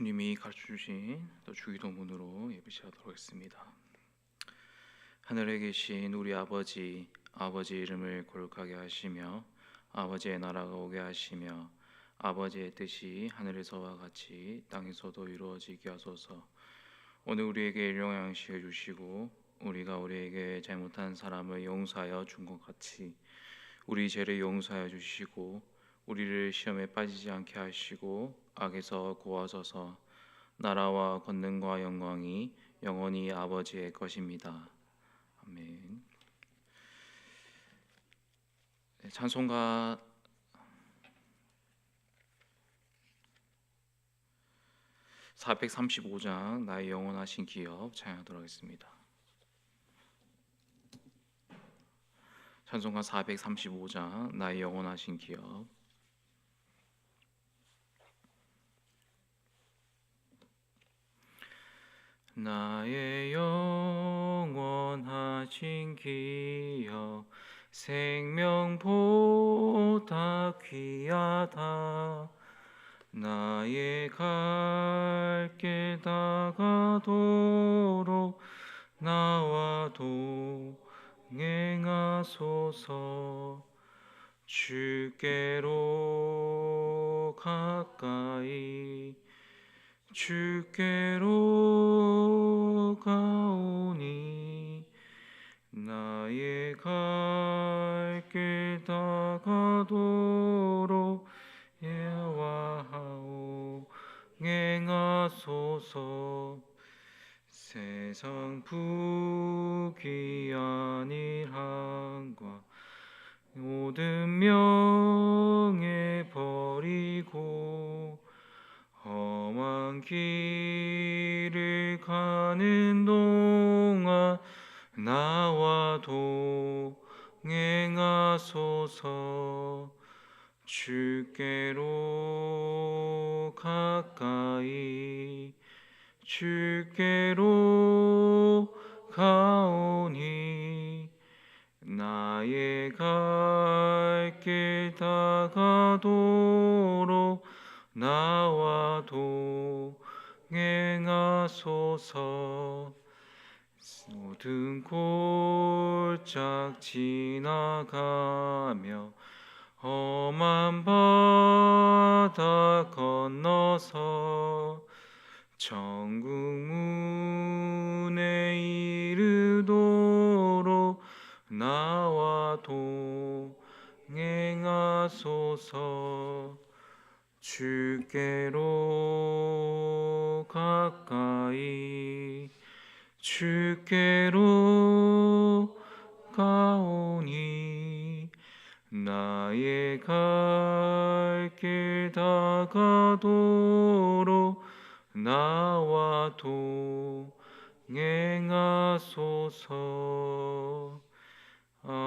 네, 주님이 가르쳐 주신 또 주기도문으로 예배 시작하도록 하겠습니다. 하늘에 계신 우리 아버지 아버지 이름을 거룩하게 하시며 아버지의 나라가 오게 하시며 아버지의 뜻이 하늘에서와 같이 땅에서도 이루어지게 하소서. 오늘 우리에게 일용할 양식을 주시고 우리가 우리에게 잘못한 사람을 용서하여 준 것 같이 우리 죄를 용서하여 주시고 우리를 시험에 빠지지 않게 하시고 악에서 구하소서 나라와 권능과 영광이 영원히 아버지의 것입니다. 아멘. 네, 찬송가 435장 나의 영원하신 기업 찬양하도록 하겠습니다. 찬송가 435장 나의 영원하신 기업 나의 영원하신 기업 생명보다 귀하다. 나의 갈 길 다가도록 나와 동행하소서. 주께로 가까이 주께로 가오니 나의 갈 길 다가도록 예와하오. 행하소서. 세상 부귀한 일함과 모든 명예 버리고 험 한 길을 가는 동안 나와 동행하소서. 주께로 가까이 주께로 가오니 나의 갈 길 다가도록 나와 동 행하소서. 모든 골짝 지나가며 험한 바다 건너서 천국 문에 이르도록 나와 동행하소서. 주께로 가까이 주께로 가오니 나의 갈 길 다가도록 나와 동행하소서 아멘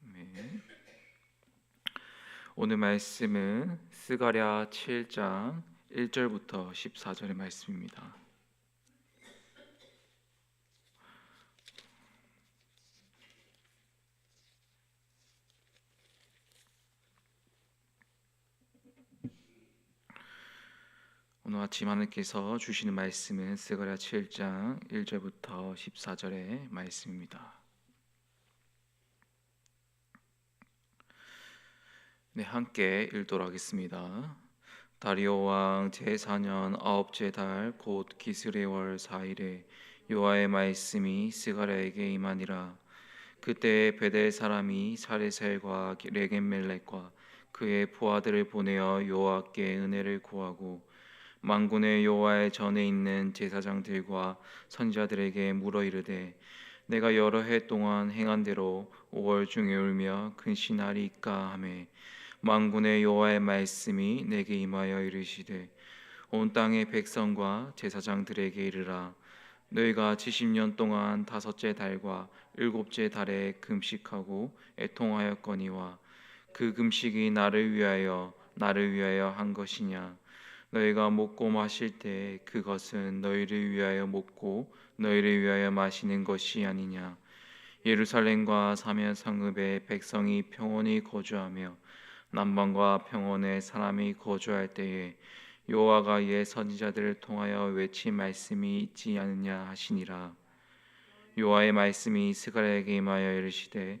네. 오늘 말씀은 스가랴 7장 1절부터 14절의 말씀입니다. 오늘 아침 하나님께서 주시는 말씀은 스가랴 7장 1절부터 14절의 말씀입니다. 네, 함께 읽도록 하겠습니다. 다리오 왕 제4년 아홉째 달 곧 기스레 월 4일에 여호와의 말씀이 스가랴에게 임하니라. 그때 베델 사람이 사레셀과 레겐멜렉과 그의 부하들을 보내어 여호와께 은혜를 구하고 만군의 여호와의 전에 있는 제사장들과 선지자들에게 물어 이르되 내가 여러 해 동안 행한 대로 5월 중에 울며 근신하리까 하매 만군의 여호와의 말씀이 내게 임하여 이르시되 온 땅의 백성과 제사장들에게 이르라. 너희가 70년 동안 다섯째 달과 일곱째 달에 금식하고 애통하였거니와 그 금식이 나를 위하여 나를 위하여 한 것이냐? 너희가 먹고 마실 때 그것은 너희를 위하여 먹고 너희를 위하여 마시는 것이 아니냐? 예루살렘과 사면 성읍에 백성이 평온히 거주하며 남방과 평원에 사람이 거주할 때에 여호와가 옛 선지자들을 통하여 외친 말씀이 있지 않느냐 하시니라. 여호와의 말씀이 스가랴에게 임하여 이르시되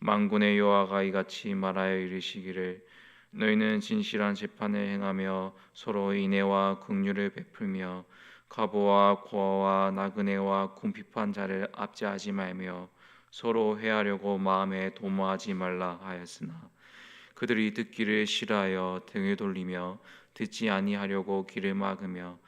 만군의 여호와가 이같이 말하여 이르시기를 너희는 진실한 재판을 행하며 서로 인애와 긍휼을 베풀며 가보와 고아와 나그네와 궁핍한 자를 압제하지 말며 서로 회하려고 마음에 도모하지 말라 하였으나 그들이 듣기를 싫어하여 등을 돌리며 듣지 아니하려고 귀를 막으며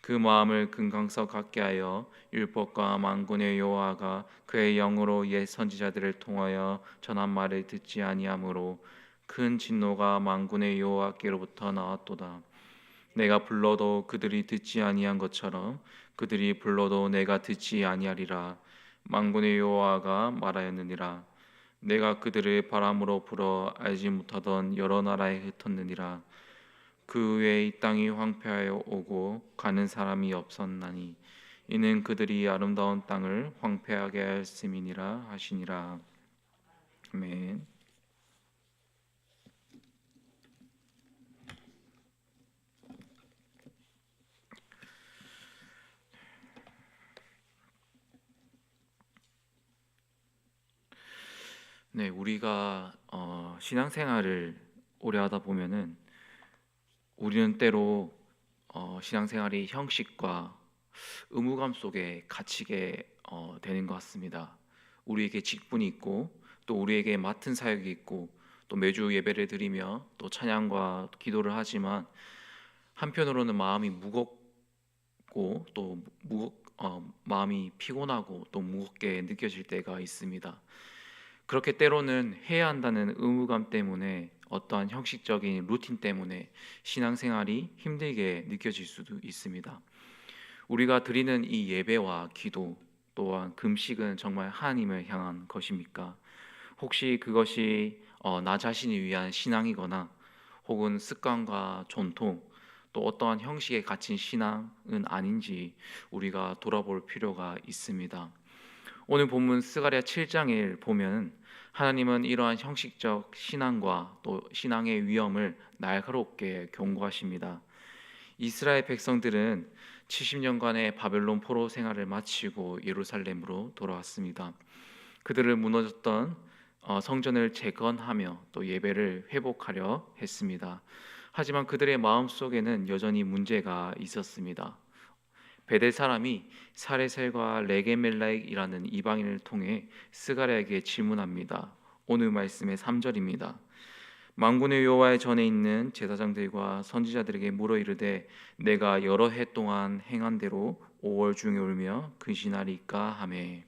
그 마음을 금강석 같게 하여 율법과 만군의 여호와가 그의 영으로 옛 선지자들을 통하여 전한 말을 듣지 아니하므로 큰 진노가 만군의 여호와께로부터 나왔도다. 내가 불러도 그들이 듣지 아니한 것처럼 그들이 불러도 내가 듣지 아니하리라. 만군의 여호와가 말하였느니라. 내가 그들을 바람으로 불어 알지 못하던 여러 나라에 흩었느니라. 그 외에 이 땅이 황폐하여 오고 가는 사람이 없었나니 이는 그들이 아름다운 땅을 황폐하게 하였음이니라 하시니라. 아멘. 네, 우리가 어, 신앙생활을 오래 하다 보면은 우리는 때로 어, 신앙생활이 형식과 의무감 속에 갇히게 어, 되는 것 같습니다. 우리에게 직분이 있고 또 우리에게 맡은 사역이 있고 또 매주 예배를 드리며 또 찬양과 기도를 하지만 한편으로는 마음이 무겁고 또 무겁 어, 마음이 피곤하고 또 무겁게 느껴질 때가 있습니다. 그렇게 때로는 해야 한다는 의무감 때문에 어떠한 형식적인 루틴 때문에 신앙생활이 힘들게 느껴질 수도 있습니다. 우리가 드리는 이 예배와 기도 또한 금식은 정말 하나님을 향한 것입니까? 혹시 그것이 어, 나 자신을 위한 신앙이거나 혹은 습관과 전통 또 어떠한 형식에 갇힌 신앙은 아닌지 우리가 돌아볼 필요가 있습니다. 오늘 본문 스가랴 7장을 보면 하나님은 이러한 형식적 신앙과 또 신앙의 위험을 날카롭게 경고하십니다. 이스라엘 백성들은 70년간의 바벨론 포로 생활을 마치고 예루살렘으로 돌아왔습니다. 그들을 무너졌던 어, 성전을 재건하며 또 예배를 회복하려 했습니다. 하지만 그들의 마음 속에는 여전히 문제가 있었습니다. 베델 사람이 사레셀과 레게멜라익이라는 이방인을 통해 스가랴에게 질문합니다. 오늘 말씀의 3절입니다. 만군의 여호와의 전에 있는 제사장들과 선지자들에게 물어 이르되 내가 여러 해 동안 행한 대로 5월 중에 울며 근신하리까 하매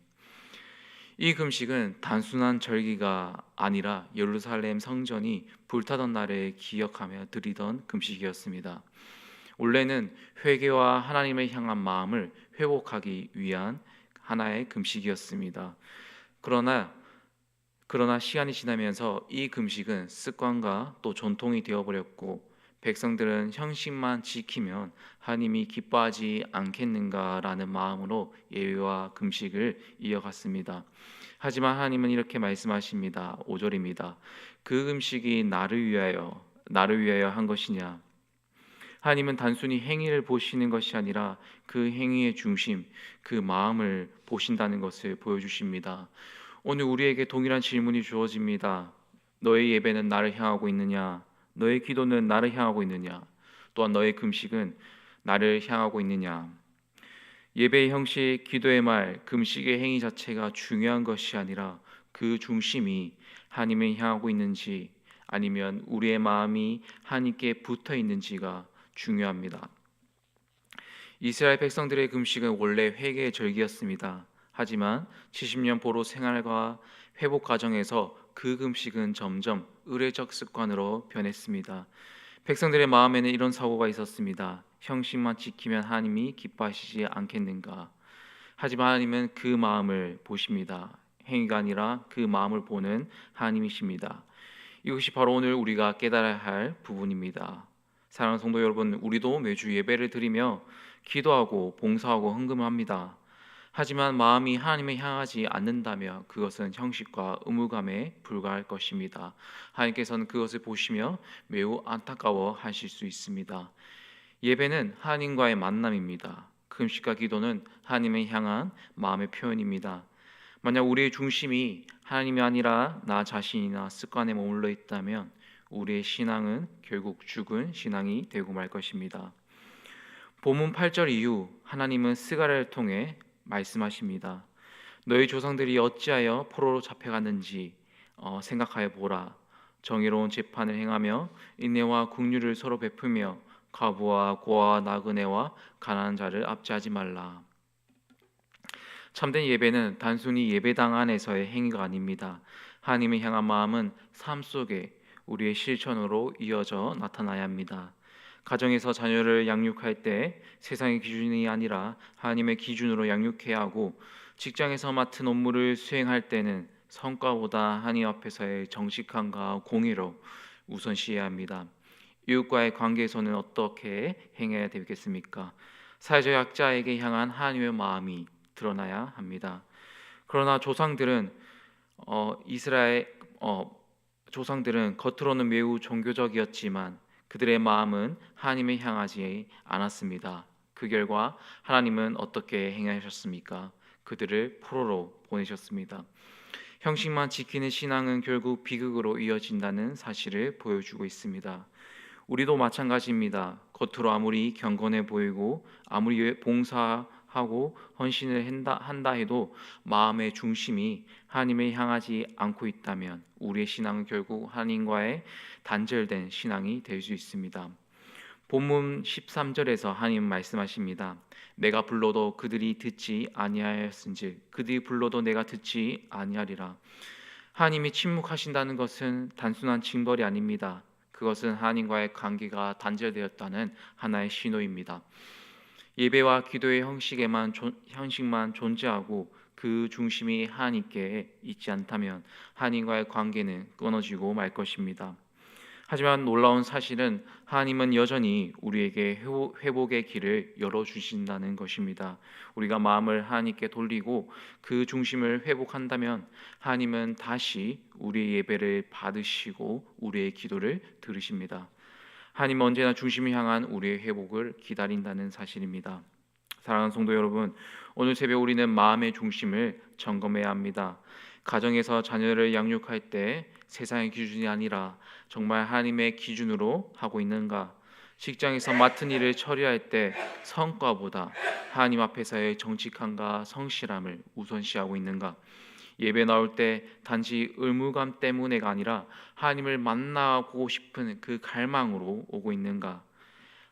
이 금식은 단순한 절기가 아니라 예루살렘 성전이 불타던 날을 기억하며 드리던 금식이었습니다. 원래는 회개와 하나님을 향한 마음을 회복하기 위한 하나의 금식이었습니다. 그러나 그러나 시간이 지나면서 이 금식은 습관과 또 전통이 되어버렸고 백성들은 형식만 지키면 하나님이 기뻐하지 않겠는가라는 마음으로 예외와 금식을 이어갔습니다. 하지만 하나님은 이렇게 말씀하십니다. 5절입니다. 그 금식이 나를 위하여 나를 위하여 한 것이냐 하나님은 단순히 행위를 보시는 것이 아니라 그 행위의 중심, 그 마음을 보신다는 것을 보여주십니다. 오늘 우리에게 동일한 질문이 주어집니다. 너의 예배는 나를 향하고 있느냐? 너의 기도는 나를 향하고 있느냐? 또한 너의 금식은 나를 향하고 있느냐? 예배의 형식, 기도의 말, 금식의 행위 자체가 중요한 것이 아니라 그 중심이 하나님을 향하고 있는지 아니면 우리의 마음이 하나님께 붙어 있는지가 중요합니다. 이스라엘 백성들의 금식은 원래 회개의 절기였습니다. 하지만 70년 보로 생활과 회복 과정에서 그 금식은 점점 의례적 습관으로 변했습니다. 백성들의 마음에는 이런 사고가 있었습니다. 형식만 지키면 하나님이 기뻐하시지 않겠는가? 하지만 하나님은 그 마음을 보십니다. 행위가 아니라 그 마음을 보는 하나님이십니다. 이것이 바로 오늘 우리가 깨달아야 할 부분입니다. 사랑하는 성도 여러분, 우리도 매주 예배를 드리며 기도하고 봉사하고 헌금합니다. 하지만 마음이 하나님을 향하지 않는다면 그것은 형식과 의무감에 불과할 것입니다. 하나님께서는 그것을 보시며 매우 안타까워 하실 수 있습니다. 예배는 하나님과의 만남입니다. 금식과 기도는 하나님을 향한 마음의 표현입니다. 만약 우리의 중심이 하나님이 아니라 나 자신이나 습관에 머물러 있다면 우리의 신앙은 결국 죽은 신앙이 되고 말 것입니다. 본문 8절 이후 하나님은 스가랴를 통해 말씀하십니다. 너희 조상들이 어찌하여 포로로 잡혀갔는지 어, 생각하여 보라. 정의로운 재판을 행하며 인내와 국률을 서로 베풀며 과부와 고아와 나그네와 가난한 자를 압제하지 말라. 참된 예배는 단순히 예배당 안에서의 행위가 아닙니다. 하나님을 향한 마음은 삶 속에 우리의 실천으로 이어져 나타나야 합니다. 가정에서 자녀를 양육할 때 세상의 기준이 아니라 하나님의 기준으로 양육해야 하고 직장에서 맡은 업무를 수행할 때는 성과보다 하나님 앞에서의 정직함과 공의로 우선시해야 합니다. 이웃과의 관계에서는 어떻게 행해야 되겠습니까? 사회적 약자에게 향한 하나님의 마음이 드러나야 합니다. 그러나 조상들은 어, 이스라엘 어, 조상들은 겉으로는 매우 종교적이었지만 그들의 마음은 하나님을 향하지 않았습니다. 그 결과 하나님은 어떻게 행하셨습니까? 그들을 포로로 보내셨습니다. 형식만 지키는 신앙은 결국 비극으로 이어진다는 사실을 보여주고 있습니다. 우리도 마찬가지입니다. 겉으로 아무리 경건해 보이고 아무리 봉사 하고 헌신을 한다, 한다 해도 마음의 중심이 하나님을 향하지 않고 있다면 우리의 신앙은 결국 하나님과의 단절된 신앙이 될 수 있습니다. 본문 13절에서 하나님 말씀하십니다. 내가 불러도 그들이 듣지 아니하였은즉 그들이 불러도 내가 듣지 아니하리라. 하나님이 침묵하신다는 것은 단순한 징벌이 아닙니다. 그것은 하나님과의 관계가 단절되었다는 하나의 신호입니다. 예배와 기도의 형식에만 형식만 존재하고 그 중심이 하나님께 있지 않다면 하나님과의 관계는 끊어지고 말 것입니다. 하지만 놀라운 사실은 하나님은 여전히 우리에게 회복의 길을 열어 주신다는 것입니다. 우리가 마음을 하나님께 돌리고 그 중심을 회복한다면 하나님은 다시 우리의 예배를 받으시고 우리의 기도를 들으십니다. 하나님 언제나 중심을 향한 우리의 회복을 기다린다는 사실입니다. 사랑하는 성도 여러분, 오늘 새벽 우리는 마음의 중심을 점검해야 합니다. 가정에서 자녀를 양육할 때 세상의 기준이 아니라 정말 하나님의 기준으로 하고 있는가? 직장에서 맡은 일을 처리할 때 성과보다 하나님 앞에서의 정직함과 성실함을 우선시하고 있는가? 예배 나올 때 단지 의무감 때문에가 아니라 하나님을 만나고 싶은 그 갈망으로 오고 있는가?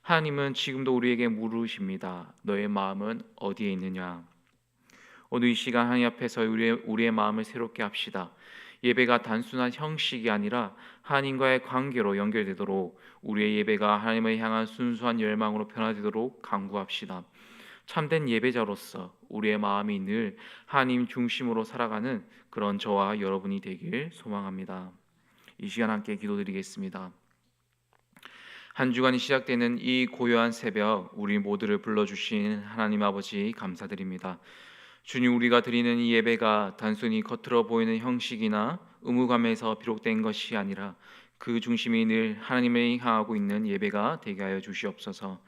하나님은 지금도 우리에게 물으십니다. 너의 마음은 어디에 있느냐? 오늘 이 시간 하나님 앞에서 우리의, 우리의 마음을 새롭게 합시다. 예배가 단순한 형식이 아니라 하나님과의 관계로 연결되도록 우리의 예배가 하나님을 향한 순수한 열망으로 변화되도록 강구합시다. 참된 예배자로서 우리의 마음이 늘 하나님 중심으로 살아가는 그런 저와 여러분이 되길 소망합니다. 이 시간 함께 기도드리겠습니다. 한 주간이 시작되는 이 고요한 새벽 우리 모두를 불러주신 하나님 아버지 감사드립니다. 주님 우리가 드리는 이 예배가 단순히 겉으로 보이는 형식이나 의무감에서 비롯된 것이 아니라 그 중심이 늘 하나님을 향하고 있는 예배가 되게 하여 주시옵소서.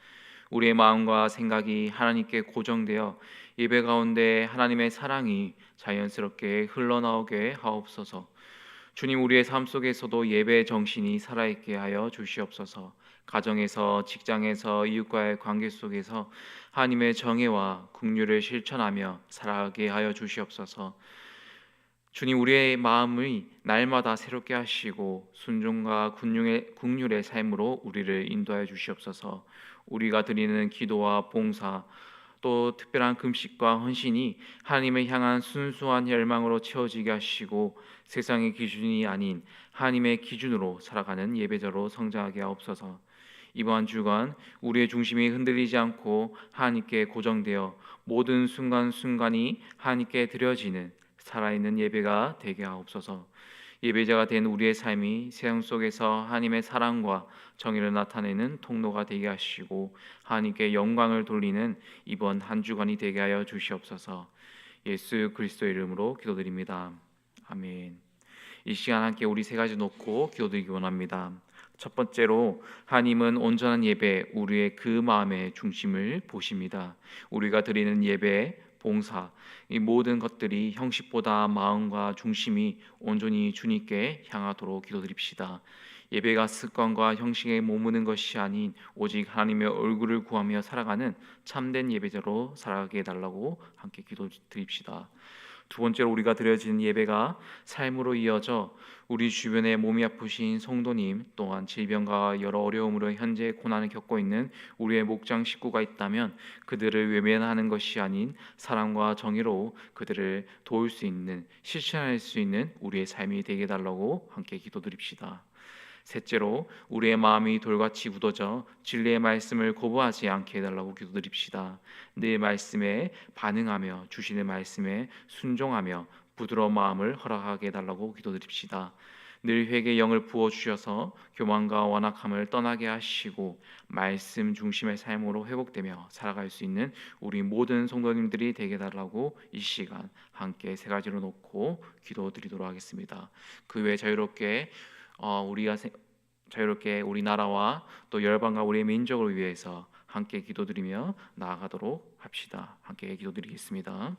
우리의 마음과 생각이 하나님께 고정되어 예배 가운데 하나님의 사랑이 자연스럽게 흘러나오게 하옵소서. 주님 우리의 삶 속에서도 예배 정신이 살아있게 하여 주시옵소서. 가정에서 직장에서 이웃과의 관계 속에서 하나님의 정의와 국률을 실천하며 살아가게 하여 주시옵소서. 주님 우리의 마음을 날마다 새롭게 하시고 순종과 국률의 삶으로 우리를 인도하여 주시옵소서. 우리가 드리는 기도와 봉사 또 특별한 금식과 헌신이 하나님을 향한 순수한 열망으로 채워지게 하시고 세상의 기준이 아닌 하나님의 기준으로 살아가는 예배자로 성장하게 하옵소서. 이번 주간 우리의 중심이 흔들리지 않고 하나님께 고정되어 모든 순간순간이 하나님께 드려지는 살아있는 예배가 되게 하옵소서. 예배자가 된 우리의 삶이 세상 속에서 하나님의 사랑과 정의를 나타내는 통로가 되게 하시고 하나님께 영광을 돌리는 이번 한 주간이 되게 하여 주시옵소서. 예수 그리스도의 이름으로 기도드립니다. 아멘. 이 시간 함께 우리 세 가지 놓고 기도드리기 원합니다. 첫 번째로 하나님은 온전한 예배 우리의 그 마음의 중심을 보십니다. 우리가 드리는 예배 봉사 이 모든 것들이 형식보다 마음과 중심이 온전히 주님께 향하도록 기도드립시다. 예배가 습관과 형식에 머무는 것이 아닌 오직 하나님의 얼굴을 구하며 살아가는 참된 예배자로 살아가게 해달라고 함께 기도드립시다. 두 번째로 우리가 드려지는 예배가 삶으로 이어져 우리 주변에 몸이 아프신 성도님 또한 질병과 여러 어려움으로 현재 고난을 겪고 있는 우리의 목장 식구가 있다면 그들을 외면하는 것이 아닌 사랑과 정의로 그들을 도울 수 있는 실천할 수 있는 우리의 삶이 되게 달라고 함께 기도드립시다. 셋째로 우리의 마음이 돌같이 굳어져 진리의 말씀을 거부하지 않게 해달라고 기도드립시다. 늘 말씀에 반응하며 주시는 말씀에 순종하며 부드러운 마음을 허락하게 해달라고 기도드립시다. 늘 회개 영을 부어 주셔서 교만과 완악함을 떠나게 하시고 말씀 중심의 삶으로 회복되며 살아갈 수 있는 우리 모든 성도님들이 되게 달라고 이 시간 함께 세 가지로 놓고 기도드리도록 하겠습니다. 그 외 자유롭게 어, 우리가 세- 자유롭게 우리나라와 또 열방과 우리의 민족을 위해서 함께 기도드리며 나아가도록 합시다. 함께 기도드리겠습니다.